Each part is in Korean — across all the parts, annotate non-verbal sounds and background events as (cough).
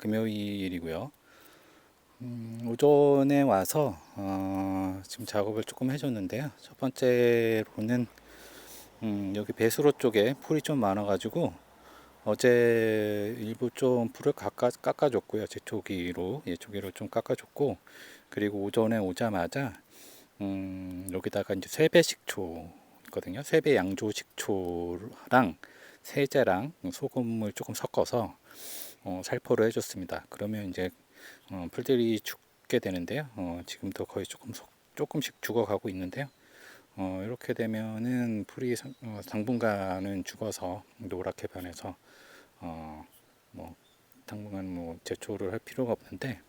금요일이고요. 음, 오전에 와서 어, 지금 작업을 조금 해줬는데요. 첫 번째로는 음, 여기 배수로 쪽에 풀이 좀 많아가지고 어제 일부 좀 풀을 깎아, 깎아줬고요. 제초기로 예초기로 좀 깎아줬고 그리고 오전에 오자마자 음, 여기다가 이제 세배 식초 있거든요. 세배 양조 식초랑 세제랑 소금을 조금 섞어서 어, 살포를 해줬습니다. 그러면 이제 어, 풀들이 죽게 되는데요. 어, 지금도 거의 조금 속- 조금씩 죽어가고 있는데요. 어, 이렇게 되면은 풀이 상, 어, 당분간은 죽어서 노랗게 변해서 어, 뭐 당분간 뭐 제초를 할 필요가 없는데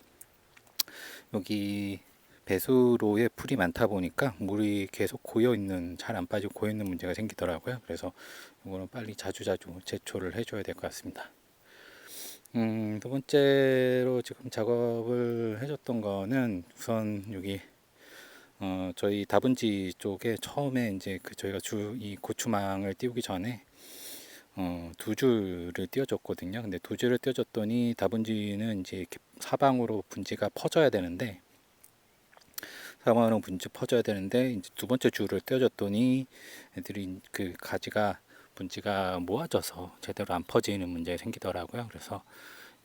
여기 배수로에 풀이 많다 보니까 물이 계속 고여 있는 잘 안 빠지고 고여 있는 문제가 생기더라고요. 그래서 이거는 빨리 자주 자주 제초를 해줘야 될 것 같습니다. 음, 두 번째로 지금 작업을 해줬던 거는 우선 여기 어, 저희 다분지 쪽에 처음에 이제 그 저희가 주 이 고추망을 띄우기 전에 어, 두 줄을 띄워줬거든요. 근데 두 줄을 띄워줬더니 다분지는 이제 이렇게 사방으로 분지가 퍼져야 되는데 사방으로 분지 퍼져야 되는데 이제 두 번째 줄을 띄워줬더니 애들이 그 가지가 분지가 모아져서 제대로 안 퍼지는 문제 생기더라고요. 그래서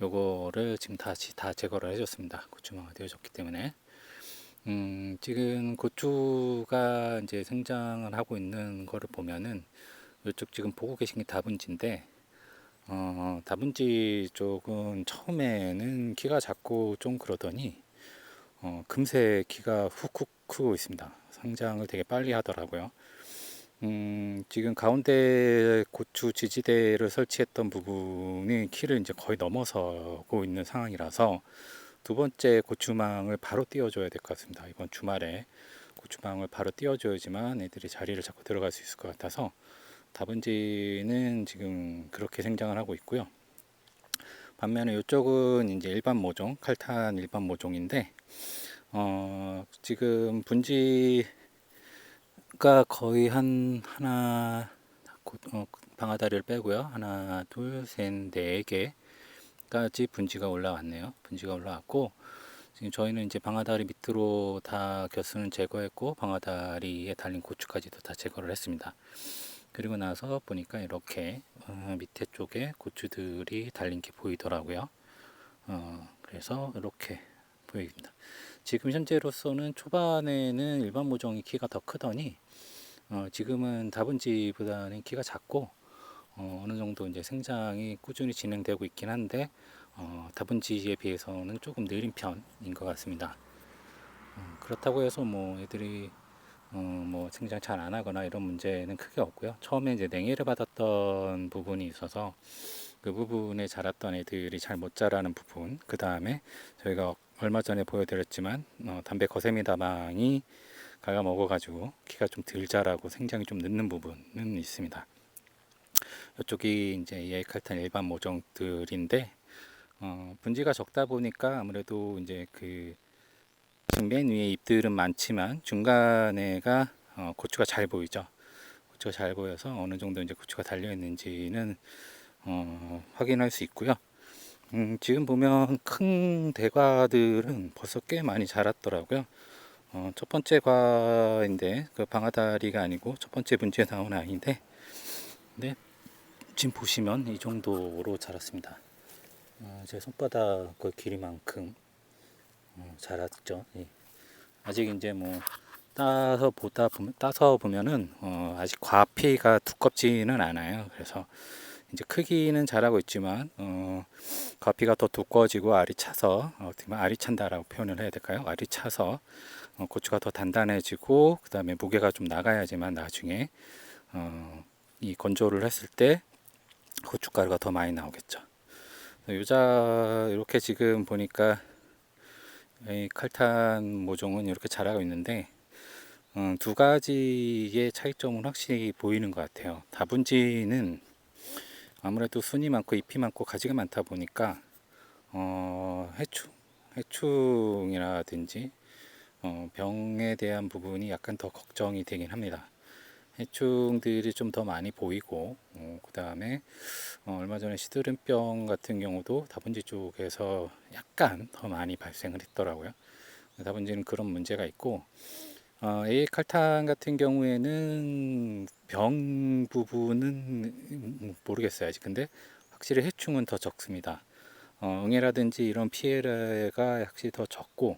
요거를 지금 다시 다 제거를 해줬습니다. 고추망을 띄워줬기 때문에. 음, 지금 고추가 이제 생장을 하고 있는 거를 보면은 이쪽 지금 보고 계신 게 다분지인데 어, 다분지 쪽은 처음에는 키가 작고 좀 그러더니 어, 금세 키가 훅훅 크고 있습니다. 성장을 되게 빨리 하더라고요. 음, 지금 가운데 고추 지지대를 설치했던 부분이 키를 이제 거의 넘어서고 있는 상황이라서 두 번째 고추망을 바로 띄워줘야 될 것 같습니다. 이번 주말에 고추망을 바로 띄워줘야지만 애들이 자리를 잡고 들어갈 수 있을 것 같아서 다분지는 지금 그렇게 생장을 하고 있고요. 반면에 이쪽은 이제 일반 모종, 칼탄 일반 모종인데 어, 지금 분지 가 거의 한 하나 고- 어, 방아다리를 빼고요. 하나, 둘, 셋, 네 개까지 분지가 올라왔네요. 분지가 올라왔고 지금 저희는 이제 방아다리 밑으로 다 겨스는 제거했고 방아다리에 달린 고추까지도 다 제거를 했습니다. 그리고 나서 보니까 이렇게 어, 밑에 쪽에 고추들이 달린 게 보이더라고요. 어, 그래서 이렇게 보입니다. 지금 현재로서는 초반에는 일반 모종이 키가 더 크더니 어, 지금은 다분지보다는 키가 작고 어, 어느 정도 이제 생장이 꾸준히 진행되고 있긴 한데 어, 다분지에 비해서는 조금 느린 편인 것 같습니다. 어, 그렇다고 해서 뭐 애들이 어, 뭐 생장 잘 안 하거나 이런 문제는 크게 없고요. 처음에 이제 냉해를 받았던 부분이 있어서 그 부분에 자랐던 애들이 잘 못 자라는 부분, 그 다음에 저희가 얼마 전에 보여드렸지만 어, 담배 거세미 다방이 갉아 먹어가지고 키가 좀 덜 자라고 생장이 좀 늦는 부분은 있습니다. 이쪽이 이제 예칼탄 일반 모종들인데 어, 분지가 적다 보니까 아무래도 이제 그 맨 위에 잎들은 많지만 중간에가 어, 고추가 잘 보이죠. 고추가 잘 보여서 어느 정도 이제 고추가 달려 있는지는 어, 확인할 수 있고요. 음, 지금 보면 큰 대과들은 벌써 꽤 많이 자랐더라고요. 어, 첫 번째 과인데 그 방아다리가 아니고 첫 번째 분지에 나온 아이인데, 근데 지금 보시면 이 정도로 자랐습니다. 어, 제 손바닥 그 길이만큼 어, 자랐죠. 예. 아직 이제 뭐 따서 보다 보면 따서 보면은 어, 아직 과피가 두껍지는 않아요. 그래서 이제 크기는 잘하고 있지만 어, 과피가 더 두꺼워지고 알이 차서 어, 어떻게 보면 알이 찬다라고 표현을 해야 될까요? 알이 차서 어, 고추가 더 단단해지고 그 다음에 무게가 좀 나가야지만 나중에 어, 이 건조를 했을 때 고춧가루가 더 많이 나오겠죠. 유자 이렇게 지금 보니까 이 칼탄 모종은 이렇게 자라고 있는데 어, 두 가지의 차이점은 확실히 보이는 것 같아요. 다분지는 아무래도 순이 많고 잎이 많고 가지가 많다 보니까 어, 해충, 해충이라든지 어, 병에 대한 부분이 약간 더 걱정이 되긴 합니다. 해충들이 좀 더 많이 보이고 어, 그 다음에 어, 얼마 전에 시드름병 같은 경우도 다분지 쪽에서 약간 더 많이 발생을 했더라고요. 다분지는 그런 문제가 있고 어, 에이칼탄 같은 경우에는 병 부분은 모르겠어요 아직 근데 확실히 해충은 더 적습니다. 어, 응애라든지 이런 피해가 확실히 더 적고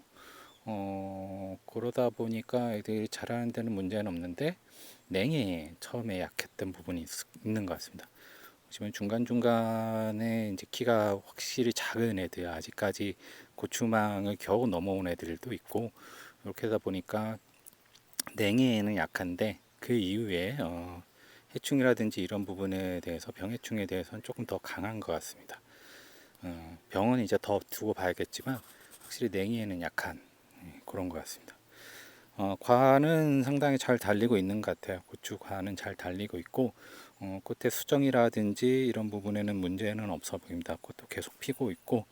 어, 그러다 보니까 애들이 자라는 데는 문제는 없는데 냉해 처음에 약했던 부분이 있, 있는 것 같습니다. 보시면 중간중간에 이제 키가 확실히 작은 애들 아직까지 고추망을 겨우 넘어온 애들도 있고 이렇게 하다 보니까 냉해에는 약한데 그 이후에 어, 해충이라든지 이런 부분에 대해서 병해충에 대해서는 조금 더 강한 것 같습니다. 어, 병은 이제 더 두고 봐야겠지만 확실히 냉이에는 약한 예, 그런 것 같습니다. 어, 과는 상당히 잘 달리고 있는 것 같아요. 고추 과는 잘 달리고 있고 어, 꽃의 수정이라든지 이런 부분에는 문제는 없어 보입니다. 꽃도 계속 피고 있고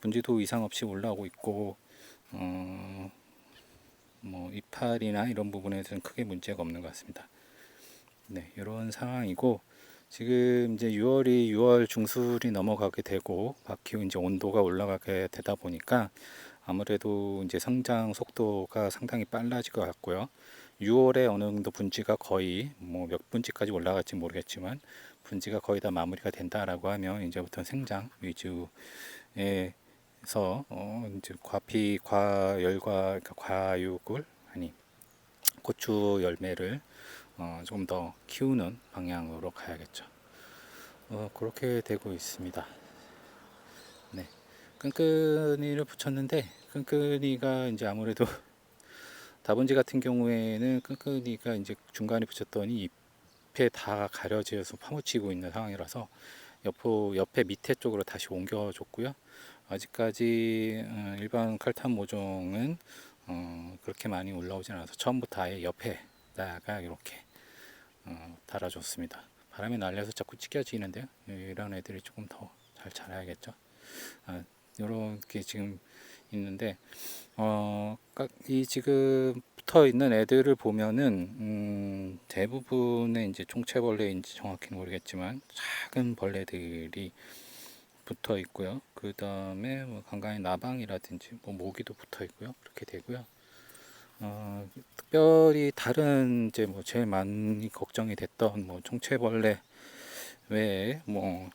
분지도 이상 없이 올라오고 있고 어, 뭐 이파리나 이런 부분에서는 크게 문제가 없는 것 같습니다. 네, 이런 상황이고 지금 이제 6월이 6월 중순이 넘어가게 되고 바퀴 이제 온도가 올라가게 되다 보니까 아무래도 이제 성장 속도가 상당히 빨라질 것 같고요. 6월에 어느 정도 분지가 거의 뭐 몇 분지까지 올라갈지 모르겠지만 분지가 거의 다 마무리가 된다라고 하면 이제부터 생장 위주 에서 어 이제 과피 과열과 그러니까 과육을 아니 고추 열매를 어 조금 더 키우는 방향으로 가야겠죠. 어 그렇게 되고 있습니다. 네. 끈끈이를 붙였는데 끈끈이가 이제 아무래도 (laughs) 다본지 같은 경우에는 끈끈이가 이제 중간에 붙였더니 잎에 다 가려져서 파묻히고 있는 상황이라서 옆으로 옆에 밑에 쪽으로 다시 옮겨줬고요. 아직까지 어, 일반 칼탄 모종은 어, 그렇게 많이 올라오진 않아서 처음부터 아예 옆에다가 이렇게 어, 달아줬습니다. 바람이 날려서 자꾸 찢겨지는데요. 이런 애들이 조금 더 잘 자라야겠죠. 아, 이렇게 지금 있는데 어, 이 지금 붙어 있는 애들을 보면은 음, 대부분의 이제 총체벌레인지 정확히 모르겠지만 작은 벌레들이 붙어 있고요. 그 다음에 뭐 간간히 나방이라든지 뭐 모기도 붙어 있고요. 그렇게 되고요. 어, 특별히 다른 이제 뭐 제일 많이 걱정이 됐던 뭐 총체벌레 외에 뭐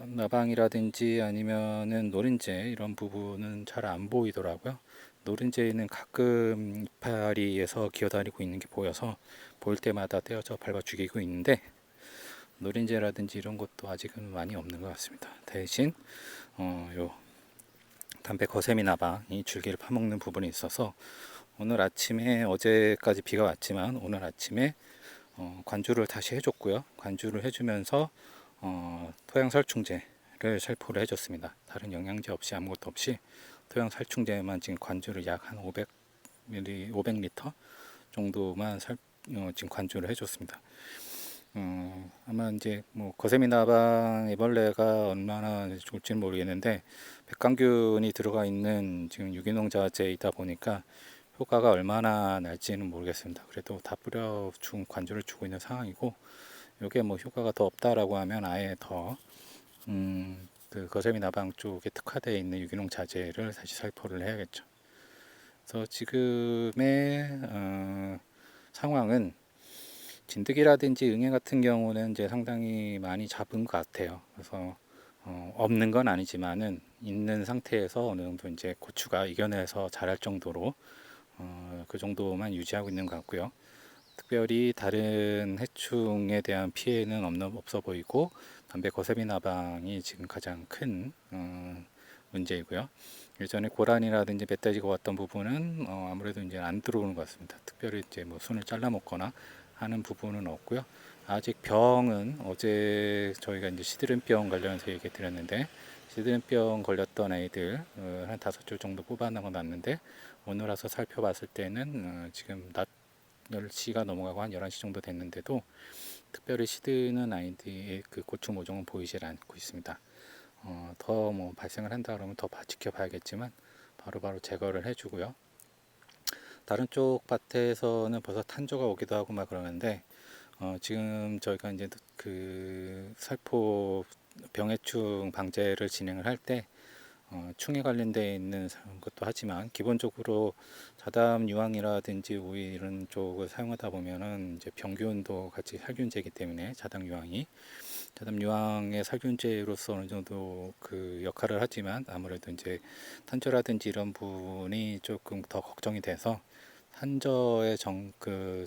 나방이라든지 아니면은 노린재 이런 부분은 잘 안 보이더라고요. 노린재는 가끔 이파리에서 기어다니고 있는 게 보여서 볼 때마다 떼어져 밟아 죽이고 있는데 노린재라든지 이런 것도 아직은 많이 없는 것 같습니다. 대신 어, 요 담배 거세미 나 방이 줄기를 파먹는 부분이 있어서 오늘 아침에 어제까지 비가 왔지만 오늘 아침에 어, 관주를 다시 해줬고요. 관주를 해주면서 어, 토양 살충제를 살포를 해줬습니다. 다른 영양제 없이 아무것도 없이 토양 살충제만 지금 관주를 약 한 500ml, 500리터 정도만 살, 어, 지금 관주를 해줬습니다. 어, 아마 이제 뭐 거세미 나방 애벌레가 얼마나 좋을지는 모르겠는데 백광균이 들어가 있는 지금 유기농 자재이다 보니까 효과가 얼마나 날지는 모르겠습니다. 그래도 다 뿌려 준 관주를 주고 있는 상황이고 이게 뭐 효과가 더 없다라고 하면 아예 더 음, 그 거세미 나방 쪽에 특화되어 있는 유기농 자재를 다시 살포를 해야겠죠. 그래서 지금의 어, 상황은 진드기라든지 응애 같은 경우는 이제 상당히 많이 잡은 것 같아요. 그래서 어, 없는 건 아니지만은 있는 상태에서 어느 정도 이제 고추가 이겨내서 자랄 정도로 어, 그 정도만 유지하고 있는 것 같고요. 특별히 다른 해충에 대한 피해는 없는 없어 보이고 담배 거세미 나방이 지금 가장 큰 어, 문제이고요. 예전에 고란이라든지 멧돼지가 왔던 부분은 어, 아무래도 이제 안 들어오는 것 같습니다. 특별히 이제 뭐 손을 잘라 먹거나 하는 부분은 없고요. 아직 병은 어제 저희가 이제 시드름병 관련해서 얘기 드렸는데 시드름병 걸렸던 아이들 어, 한 다섯 줄 정도 뽑아내고 났는데 오늘 와서 살펴봤을 때는 어, 지금 낮 10시가 넘어가고 한 11시 정도 됐는데도 특별히 시드는 아이들의 그 고충 모종은 보이질 않고 있습니다. 어, 더 뭐 발생을 한다 그러면 더 지켜봐야겠지만 바로바로 바로 제거를 해주고요. 다른 쪽 밭에서는 벌써 탄저가 오기도 하고 막 그러는데 어, 지금 저희가 이제 그 살포 병해충 방제를 진행을 할때 어, 충에 관련되어 있는 것도 하지만 기본적으로 자담 유황이라든지 오일 이런 쪽을 사용하다 보면은 이제 병균도 같이 살균제이기 때문에 자담 유황이. 자담 유황의 살균제로서 어느 정도 그 역할을 하지만 아무래도 이제 탄저라든지 이런 부분이 조금 더 걱정이 돼서 탄저의 정 그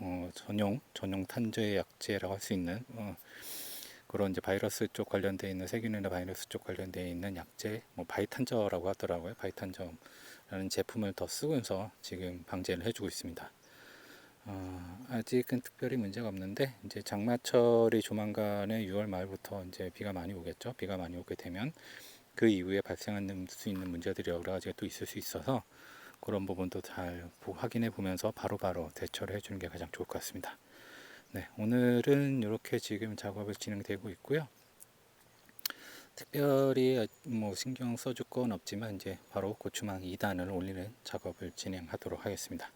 어, 전용 전용 탄저의 약제라고 할 수 있는 어, 그런 이제 바이러스 쪽 관련돼 있는 세균이나 바이러스 쪽 관련돼 있는 약제, 뭐 바이탄저라고 하더라고요. 바이탄저라는 제품을 더 쓰면서 지금 방제를 해주고 있습니다. 어, 아직은 특별히 문제가 없는데 이제 장마철이 조만간에 6월 말부터 이제 비가 많이 오겠죠. 비가 많이 오게 되면 그 이후에 발생할 수 있는 문제들이 여러 가지가 또 있을 수 있어서 그런 부분도 잘 보- 확인해 보면서 바로바로 대처를 해주는 게 가장 좋을 것 같습니다. 네, 오늘은 이렇게 지금 작업을 진행되고 있고요. 특별히 뭐 신경 써줄 건 없지만 이제 바로 고추망 2단을 올리는 작업을 진행하도록 하겠습니다.